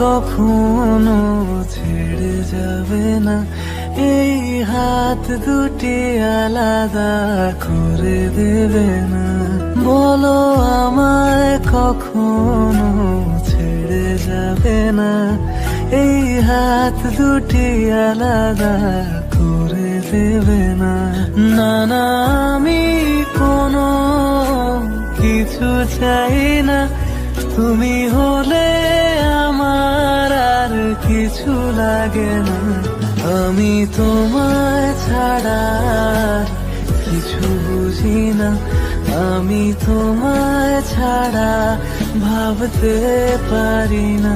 কখনো ছেড়ে যাবে না। এই হাত দুটি আলাদা করে দেবে না। বলো আমায় কখনো ছেড়ে যাবে না। এই হাত দুটি আলাদা করে দেবে না। না আমি কোনো কিছু চাই না। তুমি হলে আমার আর কিছু লাগে না। আমি তোমায় ছাড়া কিছু বুঝি না। আমি তোমায় ছাড়া ভাবতে পারি না।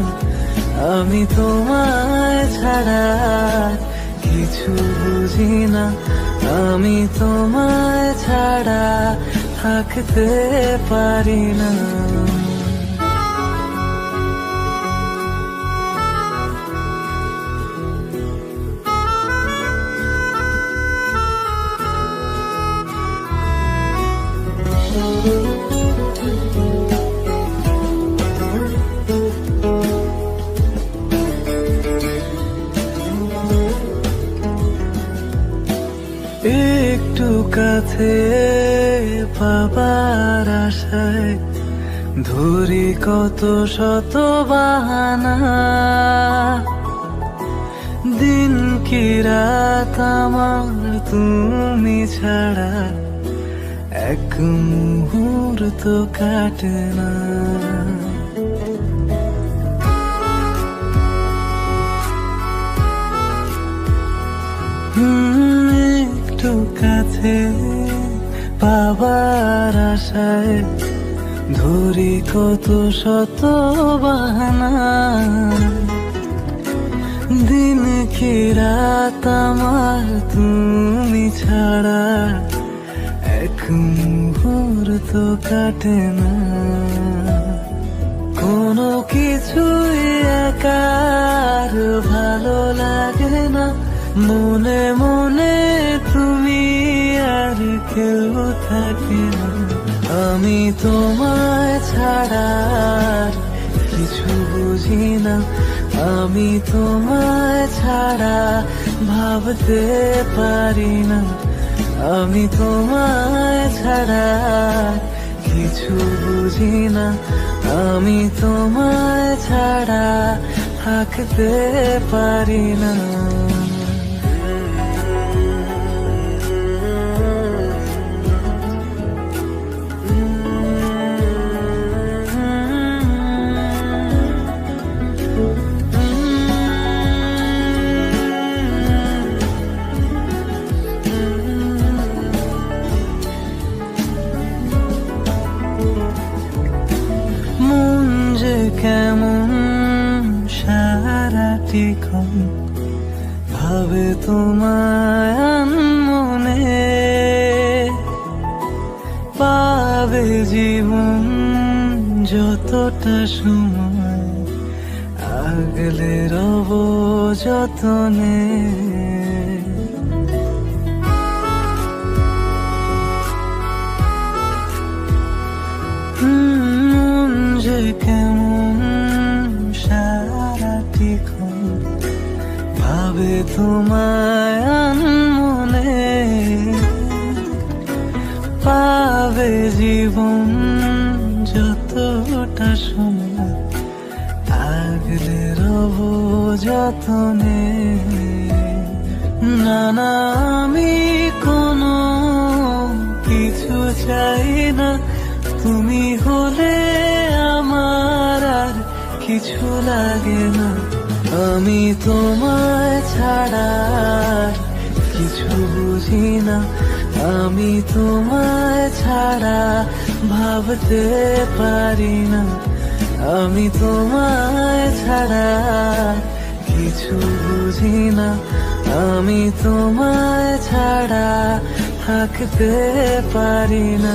আমি তোমায় ছাড়া কিছু বুঝি না। আমি তোমায় ছাড়া থাকতে পারি না। একটু কাছে পাবার আশায় ধরি কত শত বাহানা। দিন কি রাত আমার তুমি ছাড়া? এক মুহূর্ত কাটে না। পাবার আশায় ধরি কত শত বাহানা। দিন কি রাত আমার তুমি ছাড়া, এক মুহূর্ত কাটে না। কোনো কিছুই একার ভালো লাগে না, মনে মনে কেউ থাকে না। আমি তোমায় ছাড়া কিছু বুঝি না। আমি তোমায় ছাড়া ভাবতে পারি না। আমি তোমায় ছাড়া কিছু বুঝি না। আমি তোমায় ছাড়া থাকতে পারি না। কেমন সারাটি ক্ষণ ভাবে তোমায় মনে পাবে জীবন যতটা সময়, আগলে রব যতনে। মন কেমন ভাবে তোমায় মনে পাবে জীবন যতটা সময় আগলে রব যতনে, না না, আমি কোনো কিছু চাই না। তুমি হলে আমার আর কিছু লাগে না। আমি তোমায় ছাড়া কিছু বুঝি না। আমি তোমায় ছাড়া ভাবতে পারি না। আমি তোমায় ছাড়া কিছু বুঝি না। আমি তোমায় ছাড়া থাকতে পারি না।